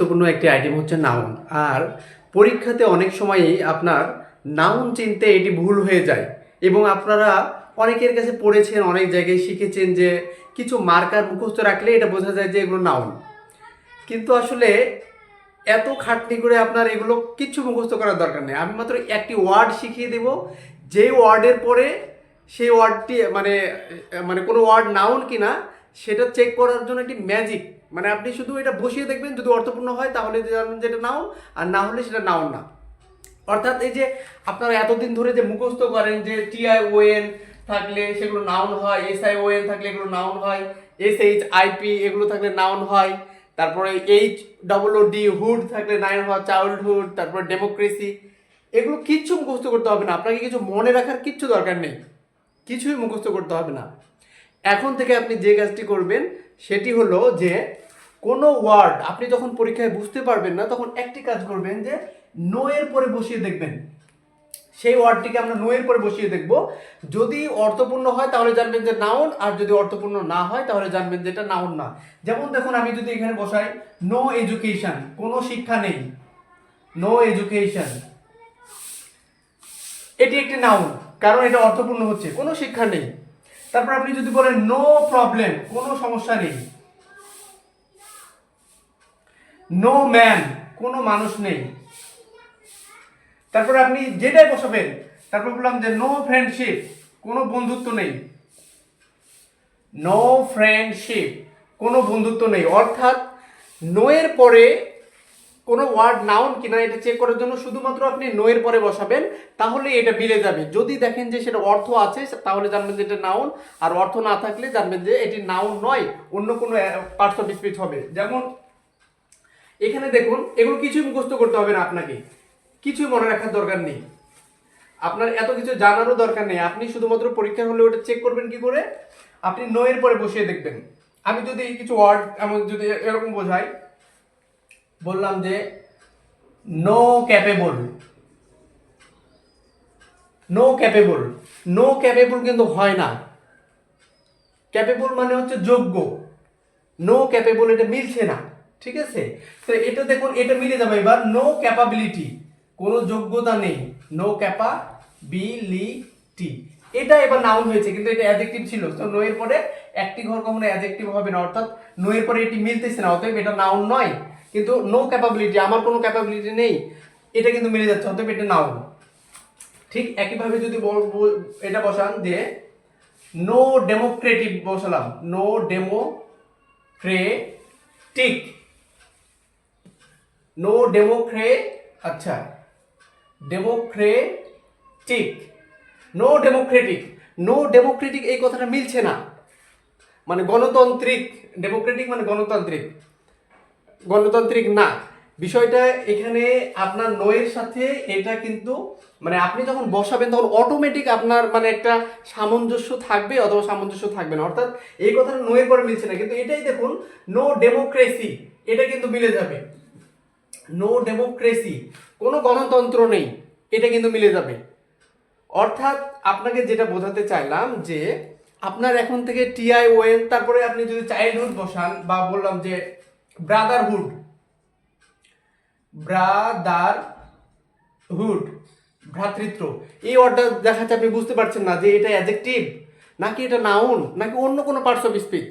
গুরুত্বপূর্ণ একটি আইটেম হচ্ছে নাউন আর পরীক্ষাতে অনেক সময়ই আপনার নাউন চিনতে এটি ভুল হয়ে যায়। এবং আপনারা অনেকের কাছে পড়েছেন, অনেক জায়গায় শিখেছেন যে কিছু মার্কার মুখস্থ রাখলে এটা বোঝা যায় যে এগুলো নাউন কিন্তু আসলে এত খাটনি করে আপনার এগুলো কিচ্ছু মুখস্থ করার দরকার নেই। আমি মাত্র একটি ওয়ার্ড শিখিয়ে দেব। যেই ওয়ার্ডের পরে সেই ওয়ার্ডটি মানে মানে কোনো ওয়ার্ড নাউন কিনা, সেটা চেক করার জন্য একটি ম্যাজিক মানে আপনি শুধু এটা বসিয়ে দেখবেন, যদি অর্থপূর্ণ হয় তাহলে জানবেন যে এটা নাও আর না হলে সেটা নাও না। অর্থাৎ এই যে আপনারা এতদিন ধরে যে মুখস্থ করেন যে টিআই ওএন থাকলে সেগুলো নাউন হয় এস আই ওএন থাকলে এগুলো নাউন হয় এস এইচ আইপি এগুলো থাকলে নাউন হয়, তারপরে H double O D hood থাকলে নাইন হয় চাইল্ডহুড তারপরে ডেমোক্রেসি এগুলো কিচ্ছু মুখস্থ করতে হবে না। আপনাকে কিছু মনে রাখার কিচ্ছু দরকার নেই। কিছুই মুখস্থ করতে হবে না। এখন থেকে আপনি যে কাজটি করবেন সেটি হলো যে কোনো ওয়ার্ড আপনি যখন পরীক্ষায় বুঝতে পারবেন না, তখন একটি কাজ করবেন যে নো এর পরে বসিয়ে দেখবেন। সেই ওয়ার্ডটিকে আমরা নো এর পরে বসিয়ে দেখব। যদি অর্থপূর্ণ হয়, তাহলে জানবেন যে নাউন আর যদি অর্থপূর্ণ না হয়, তাহলে জানবেন যে এটা নাউন না। যেমন দেখুন, আমি যদি এখানে বসাই নো এডুকেশন কোনো শিক্ষা নেই। নো এডুকেশন এটি একটি নাউন কারণ এটা অর্থপূর্ণ হচ্ছে, কোনো শিক্ষা নেই। তারপর আপনি যদি বলেন নো প্রবলেম কোনো সমস্যা নেই। নো ম্যান কোনো মানুষ নেই। তারপর আপনি যেটাই বসাবেন, তারপর বললাম যে নো ফ্রেন্ডশিপ কোনো বন্ধুত্ব নেই। নো ফ্রেন্ডশিপ কোনো বন্ধুত্ব নেই। অর্থাৎ নো এর পরে কোনো ওয়ার্ড নাউন কিনা এটা চেক করার জন্য শুধুমাত্র আপনি নো এর পরে বসাবেন, তাহলে এটা মিলে যাবে। যদি দেখেন যে সেটা অর্থ আছে, তাহলে জানবেন যে এটা নাউন আর অর্থ না থাকলে জানবেন যে এটি নাউন নয়, অন্য কোনো পার্টস অফ স্পিচ হবে। যেমন, এখানে দেখুন, এগুলো কিছুই মুখস্থ করতে হবে না আপনাকে। কিছুই মনে রাখার দরকার নেই। আপনার এত কিছু জানারও দরকার নেই। আপনি শুধুমাত্র পরীক্ষা হলে ওটা চেক করবেন কি করে? আপনি নো এর পরে বসিয়ে দেখবেন। আমি যদি কিছু ওয়ার্ড এমন যদি এরকম বোঝাই বললাম যে no capable no capable no capable কিন্তু হয় না। ক্যাপেবল মানে হচ্ছে যোগ্য। নো ক্যাপেবল এটা মিলছে না, ঠিক আছে? তো এটা দেখুন, এটা মিলে যাবে। এবার নো ক্যাপাবিলিটি কোনো যোগ্যতা নেই। নো ক্যাপাবিলিটি এটা এবার নাউন হয়েছে, কিন্তু এটা অ্যাডজেক্টিভ ছিল। তো নো এর পরে একটি ঘর কখনো অ্যাডজেক্টিভ হবে না, অর্থাৎ নো এর পরে এটি মিলতেছে না, অতএব এটা নাউন নয়। কিন্তু নো ক্যাপাবিলিটি আমার কোনো ক্যাপাবিলিটি নেই, এটা কিন্তু মিলে যাচ্ছে, অতএব এটা নাও। ঠিক একইভাবে যদি এটা বসান যে নো ডেমোক্রেটিক বসালাম নো ডেমোক্রেটিক নো ডেমোক্রে আচ্ছা democratic no democratic no democratic এই কথাটা মিলছে না। মানে গণতান্ত্রিক ডেমোক্রেটিক মানে গণতান্ত্রিক। গণতান্ত্রিক না। বিষয়টা এখানে আপনার নোয়ের সাথে এটা কিন্তু মানে আপনি যখন বসাবেন তখন অটোমেটিক আপনার মানে একটা সামঞ্জস্য থাকবে অথবা সামঞ্জস্য থাকবে না। অর্থাৎ এই কথাটা নোয়ের পরে মিলছে না। কিন্তু এটাই দেখুন নো ডেমোক্রেসি এটা কিন্তু মিলে যাবে। নো ডেমোক্রেসি কোনো গণতন্ত্র নেই, এটা কিন্তু মিলে যাবে। অর্থাৎ আপনাকে যেটা বোঝাতে চাইলাম যে, আপনার এখন থেকে টিআই ওয়েন তারপরে আপনি যদি চাইল্ডহুড বসান বা বললাম যে ব্রাদারহুড ব্রাদারহুড ভ্রাতৃত্ব এই ওয়ার্ডটা দেখাচ্ছে আপনি বুঝতে পারছেন না যে এটা অ্যাজেক্টিভ নাকি এটা নাউন নাকি অন্য কোনো পার্টস অফ স্পিচ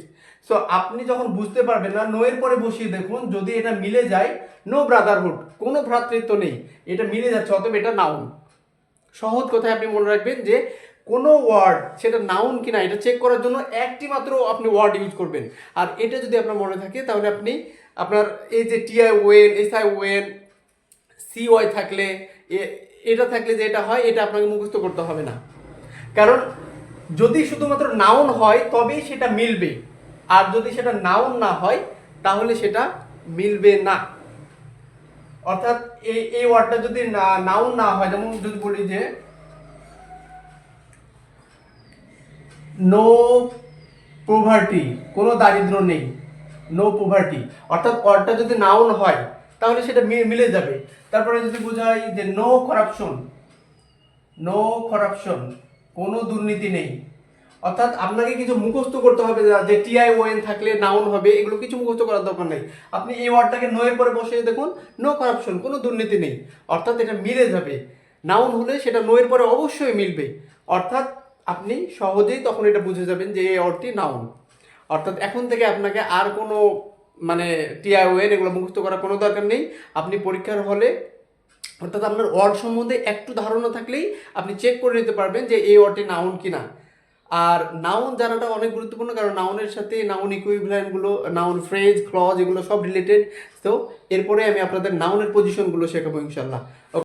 সো আপনি যখন বুঝতে পারবেন না নো এর পরে বসিয়ে দেখুন, যদি এটা মিলে যায় নো ব্রাদারহুড কোনো ভ্রাতৃত্ব নেই, এটা মিলে যাচ্ছে, অতএব এটা নাউন সহজ কথায় আপনি মনে রাখবেন যে কোনো ওয়ার্ড সেটা নাউন কিনা, এটা চেক করার জন্য একটি মাত্র আপনি ওয়ার্ড ইউজ করবেন। আর এটা যদি আপনার মনে থাকে, তাহলে আপনি আপনার এই যে TI O N S I O N C Y থাকলে এটা থাকলে যে এটা হয়, এটা আপনাকে মুখস্থ করতে হবে না। কারণ যদি শুধুমাত্র নাউন হয়, তবেই সেটা মিলবে। আর যদি সেটা নাউন না হয়, তাহলে সেটা মিলবে না। অর্থাৎ এই এই ওয়ার্ডটা যদি নাউন না হয়, যেমন যদি বলি যে নো পোভার্টি কোনো দারিদ্র নেই। নো পোভার্টি অর্থাৎ ওয়ার্ডটা যদি নাউন হয়, তাহলে সেটা মিলে যাবে। তারপরে যদি বোঝাই যে নো করাপশন নো করাপশন কোনো দুর্নীতি নেই। অর্থাৎ আপনাকে কিছু মুখস্থ করতে হবে, যে- টিআই ওএন থাকলে নাউন হবে, এগুলো কিছু মুখস্থ করার দরকার নেই। আপনি এই ওয়ার্ডটাকে নোয়ের পরে বসিয়ে দেখুন নো কারাপশন কোনো দুর্নীতি নেই। অর্থাৎ এটা মিলে যাবে। নাউন হলে সেটা নোয়ের পরে অবশ্যই মিলবে। অর্থাৎ আপনি সহজেই তখন এটা বুঝে যাবেন যে এই অর্থটি নাউন অর্থাৎ এখন থেকে আপনাকে আর কোনো মানে টিআইওএন এগুলো মুখস্থ করার কোনো দরকার নেই। আপনি পরীক্ষার হলে, অর্থাৎ আপনার ওয়ার্ড সম্বন্ধে একটু ধারণা থাকলেই আপনি চেক করে নিতে পারবেন যে এই ওয়ার্ডটি নাউন কি না আর নাউন জানাটা অনেক গুরুত্বপূর্ণ কারণ নাউনের সাথে নাউন ইকুইভ্যালেন্টগুলো নাউন ফ্রেজ ক্লজ এগুলো সব রিলেটেড তো এরপরে আমি আপনাদের নাউনের পজিশনগুলো শেখাবো ইনশাল্লাহ